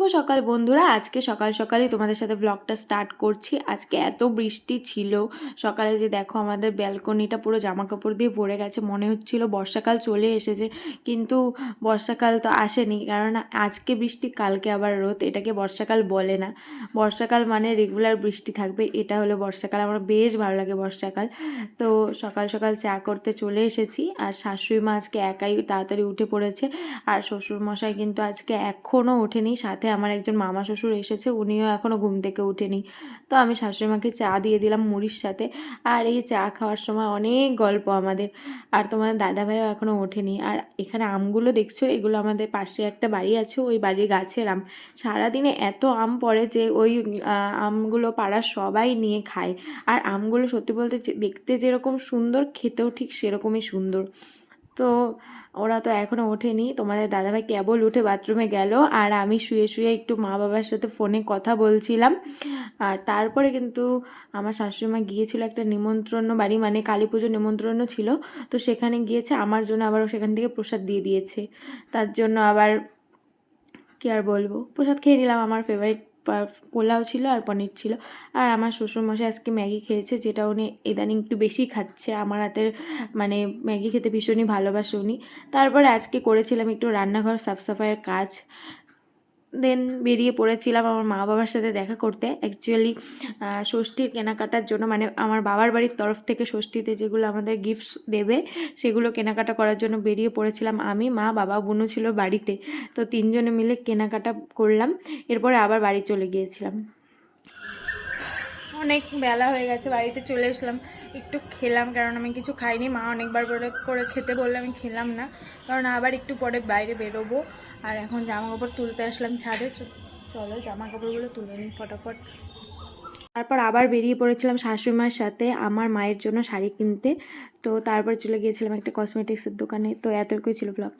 শুভ সকাল বন্ধুরা। আজকে সকাল সকালই তোমাদের সাথে ব্লগটা স্টার্ট করছি। আজকে এত বৃষ্টি ছিল। সকালে যে দেখো আমাদের ব্যালকনিটা পুরো জামা কাপড় দিয়ে ভরে গেছে। মনে হচ্ছিল বর্ষাকাল চলে এসেছে। কিন্তু বর্ষাকাল তো আসেনি। কারণ আজকে বৃষ্টি, কালকে আবার রোদ। এটাকে বর্ষাকাল বলে না। বর্ষাকাল মানে রেগুলার বৃষ্টি থাকবে। এটা হলো বর্ষাকাল। আমার বেশ ভালো লাগে বর্ষাকাল। তো সকাল সকাল চা করতে চলে এসেছি। আর শাশুড়ি মা আজকে একাই তাড়াতাড়ি উঠে পড়েছে। আর শ্বশুরমশাই কিন্তু আজকে এখনও ওঠেনি। সাথে আমার একজন মামা শ্বশুর এসেছে, উনিও এখনও ঘুম থেকে ওঠেনি তো আমি শাশুড়ি মাকে চা দিয়ে দিলাম মুড়ির সাথে। আর এই চা খাওয়ার সময় অনেক গল্প আমাদের। আর তোমাদের দাদাভাইও এখনও ওঠেনি। আর এখানে আমগুলো দেখছ? এগুলো আমাদের পাশে একটা বাড়ি আছে, ওই বাড়ির গাছের আম। সারাদিনে এত আম পড়ে যে ওই আমগুলো পাড়ার সবাই নিয়ে খায়। আর আমগুলো সত্যি বলতে দেখতে যেরকম সুন্দর, খেতেও ঠিক সেরকমই সুন্দর। তো ওরা তো এখনও ওঠেনি। তোমাদের দাদাভাই কেবল উঠে বাথরুমে গেল আর আমি শুয়ে শুয়ে একটু মা বাবার সাথে ফোনে কথা বলছিলাম। আর তারপরে কিন্তু আমার শাশুড়িমা গিয়েছিল একটা নিমন্ত্রণ বাড়ি মানে কালী পুজোর নিমন্ত্রণও ছিল। তো সেখানে গিয়েছে, আমার জন্য আবার সেখান থেকে প্রসাদ দিয়ে দিয়েছে। তার জন্য আবার কি আর বলব? প্রসাদ খেয়ে নিলাম, আমার ফেভারিট পোলাও ছিল আর পনির ছিল। আর আমার শ্বশুরমশাই আজকে ম্যাগি খেয়েছে, যেটা উনি ইদানিং একটু বেশি খাচ্ছে। আমার হাতের মানে ম্যাগি খেতে ভীষণই ভালোবাসে উনি। তারপরে আজকে করেছিলাম একটু রান্নাঘর সাফসাফাইয়ের কাজ। দেন বেরিয়ে পড়েছিলাম আমার মা বাবার সাথে দেখা করতে। অ্যাকচুয়ালি ষষ্ঠীর কেনাকাটার জন্য মানে আমার বাবার বাড়ির তরফ থেকে ষষ্ঠীতে যেগুলো আমাদের গিফটস দেবে, সেগুলো কেনাকাটা করার জন্য বেরিয়ে পড়েছিলাম আমি, মা, বাবা বোনও ছিল বাড়িতে। তো তিনজনে মিলে কেনাকাটা করলাম, এরপরে আবার বাড়ি চলে গিয়েছিলাম। অনেক বেলা হয়ে গেছে, বাড়িতে চলে এসলাম। একটু খেলাম, কারণ আমি কিছু খাইনি। মা অনেকবার করে করে খেতে বললে, আমি খেলাম না। কারণ আবার একটু পরে বাইরে বেরোবো। আর এখন জামা কাপড় তুলতে আসলাম ছাদে। চলো জামা কাপড়গুলো তুলে নিই ফটাফট। তারপর আবার বেরিয়ে পড়েছিলাম শাশুড়ি মার সাথে, আমার মায়ের জন্য শাড়ি কিনতে। তো তারপর চলে গিয়েছিলাম একটা কসমেটিক্সের দোকানে। তো এতটুকুই ছিল ব্লগ